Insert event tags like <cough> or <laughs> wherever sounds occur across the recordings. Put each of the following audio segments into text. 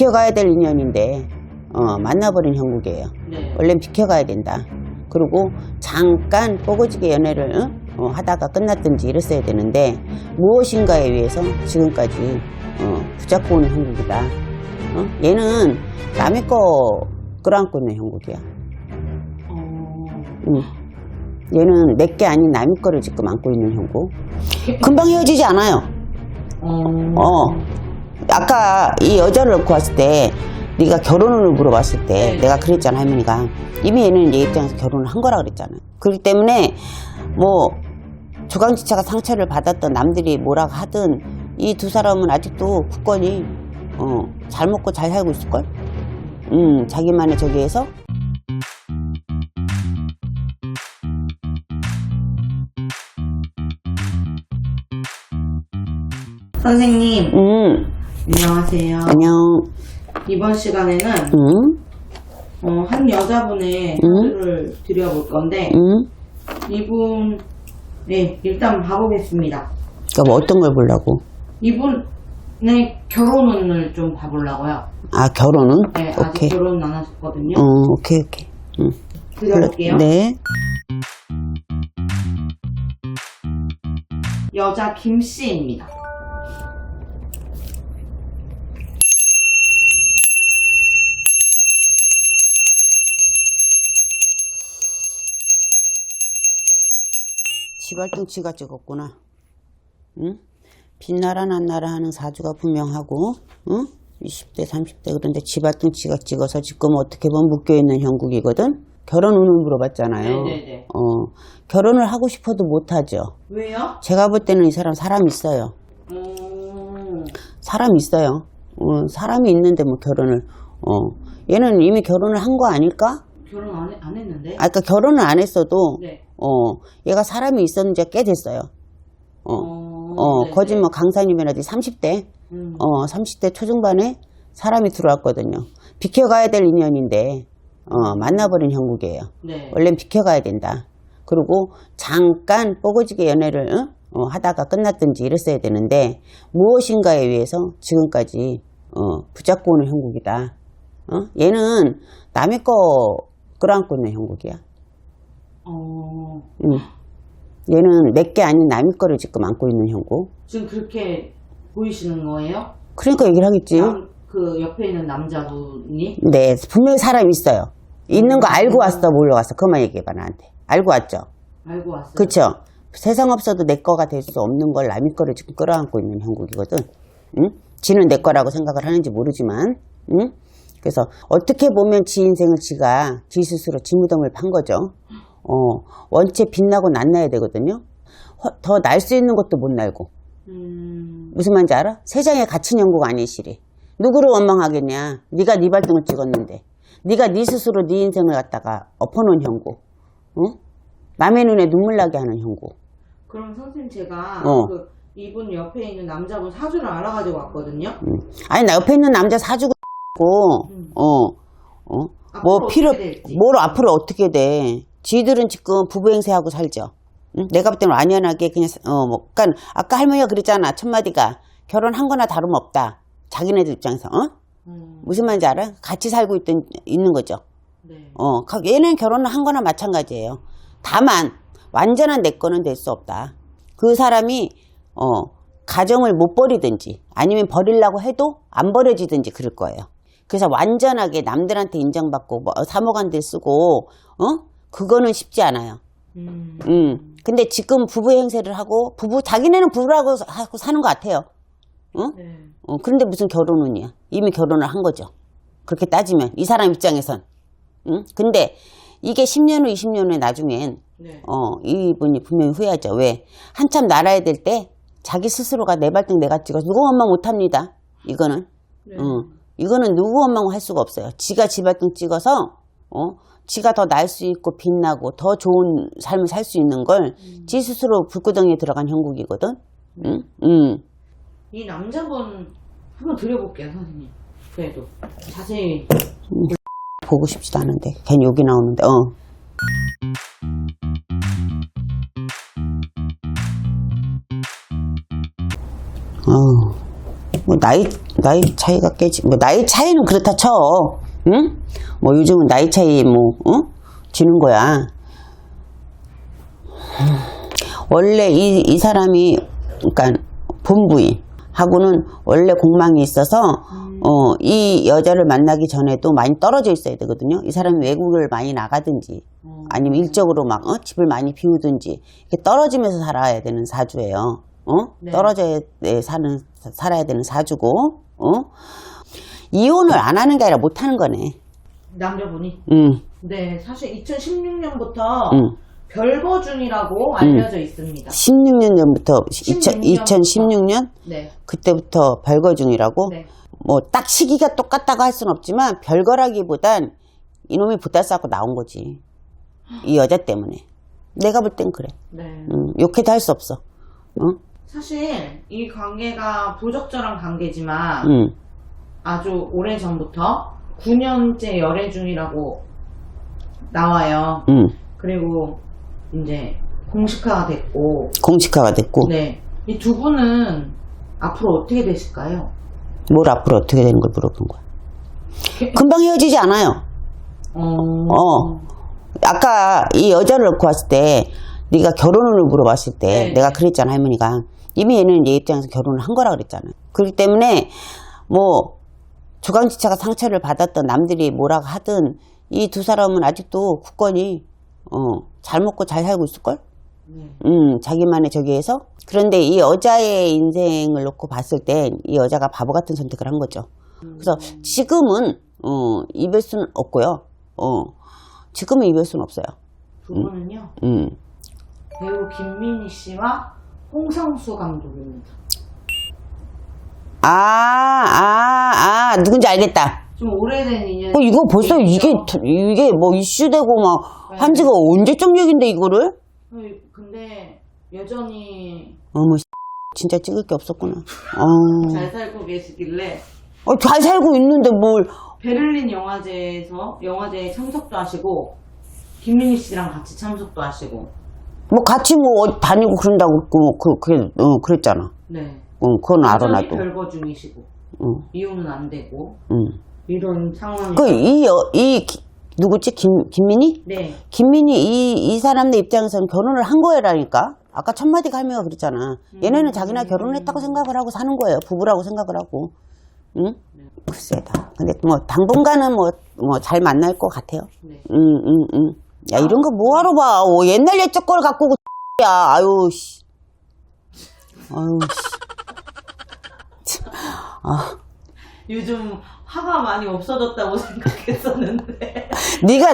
비켜가야 될 인연인데 어, 만나버린 형국이에요. 네. 원래는 비켜가야 된다. 그리고 잠깐 뽀고지게 연애를 응? 어, 하다가 끝났든지 이랬어야 되는데 무엇인가에 의해서 지금까지 어, 붙잡고 오는 형국이다. 어? 얘는 남의 거 끌어안고 있는 형국이야. 어... 응. 얘는 내 게 아닌 남의 거를 지금 안고 있는 형국. 금방 헤어지지 않아요. 어... 어. 아까 이 여자를 놓고 왔을 때 네가 결혼을 물어봤을 때 네. 내가 그랬잖아 할머니가. 이미 얘는 얘 입장에서 결혼을 한 거라 그랬잖아. 그렇기 때문에 뭐 조강지차가 상처를 받았던 남들이 뭐라 하든 이 두 사람은 아직도 굳건히 어, 잘 먹고 잘 살고 있을걸? 음 자기만의 저기에서? 선생님, 음 안녕하세요. 안녕 이번 시간에는 음 어, 한 여자분의 사주를 드려볼 건데 음. 이분 네 일단 봐보겠습니다. 그러니까 뭐 어떤 걸 보려고 이분의 결혼운을 좀 봐보려고요. 아 결혼은 네, 아직 오케이 결혼 안 하셨거든요. 어 오케이 오케이 음. 드려볼게요. 네. 여자 김 씨입니다. 지발등치가 찍었구나. 응? 빛나라 난나라 하는 사주가 분명하고, 응? 20대, 30대 그런데 지발등치가 찍어서 지금 어떻게 보면 묶여있는 형국이거든? 결혼 운을 물어봤잖아요. 네네네. 어, 결혼을 하고 싶어도 못하죠. 왜요? 제가 볼 때는 이 사람 사람 있어요. 음, 사람 있어요. 어, 사람이 있는데 뭐 결혼을, 어, 얘는 이미 결혼을 한 거 아닐까? 결혼 안, 해- 안 했는데? 아까 그러니까 결혼을 안 했어도, 네. 어, 얘가 사람이 있었는 지가 꽤 됐어요. 어, 어, 어, 네네. 거짓 뭐 강사님이라든지 30대, 음, 어, 30대 초중반에 사람이 들어왔거든요. 비켜가야 될 인연인데, 어, 만나버린 형국이에요. 네. 원래는 비켜가야 된다. 그리고 잠깐 뽀고지게 연애를 응? 어, 하다가 끝났든지 이랬어야 되는데 무엇인가에 의해서 지금까지 어, 붙잡고 오는 형국이다. 어? 얘는 남의 거 끌어안고 있는 형국이야. 어, 응. 얘는 내 게 아닌 남의 거를 지금 안고 있는 형국. 지금 그렇게 보이시는 거예요? 그러니까 얘기를 하겠지. 남, 그 옆에 있는 남자분이? 네, 분명히 사람이 있어요. 있는 거 알고 왔어, 몰려왔어. 그만 얘기해봐, 나한테. 알고 왔죠? 알고 왔어요. 그쵸? 세상 없어도 내 거가 될 수 없는 걸 남의 거를 지금 끌어안고 있는 형국이거든. 응? 지는 내 거라고 생각을 하는지 모르지만, 응? 그래서 어떻게 보면 지 인생을 지가 지 스스로 지 무덤을 판 거죠. 어, 원체 빛나고 낫나야 되거든요. 더 날 수 있는 것도 못 날고. 음, 무슨 말인지 알아? 세상에 갇힌 영국 아니시리. 누구를 원망하겠냐? 네가 네 발등을 찍었는데. 네가 네 스스로 네 인생을 갖다가 엎어놓은 형국. 응? 남의 눈에 눈물 나게 하는 형국. 그럼 선생님 제가 어. 그 이분 옆에 있는 남자분 사주를 알아가지고 왔거든요. 음. 아니 나 옆에 있는 남자 사주고 어, 어, 뭐 앞으로 필요, 어떻게 될지. 뭘 앞으로 어떻게 돼? 지들은 지금 부부 행세하고 살죠. 응? 내가 볼 때는 완연하게 그냥 어, 뭐, 그러니까 아까 할머니가 그랬잖아 첫 마디가 결혼한 거나 다름없다. 자기네들 입장에서 어? 음, 무슨 말인지 알아? 같이 살고 있던 있는 거죠. 네. 어, 가- 얘는 결혼을 한 거나 마찬가지예요. 다만 완전한 내 거는 될 수 없다. 그 사람이 어, 가정을 못 버리든지 아니면 버리려고 해도 안 버려지든지 그럴 거예요. 그래서 완전하게 남들한테 인정받고 뭐 사모관들 쓰고 어? 그거는 쉽지 않아요. 음, 음. 근데 지금 부부 행세를 하고 부부 자기네는 부부라고 하고 사는 것 같아요. 어? 네. 어, 그런데 무슨 결혼운이야? 이미 결혼을 한 거죠. 그렇게 따지면 이 사람 입장에선. 응? 근데 이게 10년 후, 20년 후에 나중엔 네. 어, 이분이 분명히 후회하죠. 왜? 한참 날아야 될 때 자기 스스로가 내 발등 내가 찍어서 누구 원망 못 합니다. 이거는. 네. 어, 이거는 누구 원망 할 수가 없어요. 지가 지 발등 찍어서 어, 지가 더 날 수 있고 빛나고 더 좋은 삶을 살 수 있는 걸지 스스로 불구덩이에 들어간 형국이거든. 응? 응. 이 남자분 한번 드려볼게요, 선생님. 그래도 자세히. <laughs> 보고 싶지도 않은데 괜히 여기 나오는데 어 어우 뭐 나이 나이 차이가 깨지, 뭐, 나이 차이는 그렇다 쳐. 응? 뭐, 요즘은 나이 차이, 뭐, 응? 지는 거야. 원래 이, 이 사람이, 그러니까, 본부인. 하고는 원래 공망이 있어서, 어, 이 여자를 만나기 전에도 많이 떨어져 있어야 되거든요. 이 사람이 외국을 많이 나가든지, 아니면 일적으로 막, 어? 집을 많이 비우든지, 이렇게 떨어지면서 살아야 되는 사주예요. 어? 네. 떨어져 사는, 살아야 되는 사주고, 어? 이혼을 안 하는 게 아니라 못 하는 거네. 남자분이. 응, 네, 사실 2016년부터 응. 별거중이라고 알려져 있습니다. 16년 전부터, 2000, 16년 부터. 2016년? 네. 그때부터 별거 중이라고? 네. 뭐, 딱 시기가 똑같다고 할순 없지만, 별거라기보단 이놈이 부따 싸고 나온 거지. 이 여자 때문에. 내가 볼 땐 그래. 네. 음, 욕해도 할 수 없어. 응? 사실 이 관계가 부적절한 관계지만 응. 아주 오래 전부터 9년째 열애 중이라고 나와요. 응. 그리고 이제 공식화가 됐고, 공식화가 됐고, 네. 이 두 분은 앞으로 어떻게 되실까요? 뭘 앞으로 어떻게 되는 걸 물어본 거야. <laughs> 금방 헤어지지 않아요. 어, 어. 아까 이 여자를 놓고 왔을 때 네가 결혼을 물어봤을 때 네. 내가 그랬잖아 할머니가 이미 얘는 얘 입장에서 결혼을 한 거라 그랬잖아 그렇기 때문에 뭐 주강지차가 상처를 받았던 남들이 뭐라고 하든 이 두 사람은 아직도 굳건히 어, 잘 먹고 잘 살고 있을걸? 네. 음, 자기만의 저기에서? 그런데 이 여자의 인생을 놓고 봤을 때이 여자가 바보 같은 선택을 한 거죠. 그래서 지금은 어, 입을 수는 없고요. 어, 지금은 입을 수는 없어요. 두 분은요, 음. 배우 김민희 씨와 홍상수 감독입니다. 아, 아, 아, 누군지 알겠다. 좀 오래된 인연. 어, 이거 벌써 이게, 이게 뭐 이슈되고 막, 한 지가 언제적 얘긴데, 이거를? 어, 근데 여전히 어머, 진짜 찍을 게 없었구나. 어, 잘 살고 계시길래 어, 잘 살고 있는데 뭘, 베를린 영화제에서 영화제에 참석도 하시고 김민희 씨랑 같이 참석도 하시고 뭐 같이 뭐 어디 다니고 그런다고, 그, 뭐 그, 그래, 어, 그랬잖아. 네. 어, 그건 알아, 여전히 나도. 별거 중이시고 응, 이혼은 안 되고 응. 이런 상황이 그, 이, 여, 이, 기- 누구지? 김, 김민희? 네. 김민희 이, 이 사람들 입장에서는 결혼을 한 거라니까. 아까 첫 마디가 할머니가 그랬잖아. 얘네는 자기나 결혼을 했다고 생각을 하고 사는 거예요. 부부라고 생각을 하고. 응? 글쎄다. 근데 뭐 당분간은 뭐, 뭐 잘 만날 것 같아요. 네. 응, 응, 응. 야, 이런 거 뭐하러 봐. 어, 옛날 옛적 걸 갖고 <laughs> 야, 아유, 씨. 아유, 씨. <laughs> 요즘 화가 많이 없어졌다고 <laughs> 생각했었는데 네가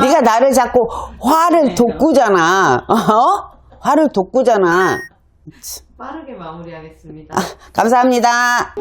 네가 나를 자꾸 화를 돋구잖아. 어? 화를 돋구잖아. 빠르게 마무리하겠습니다. 감사합니다.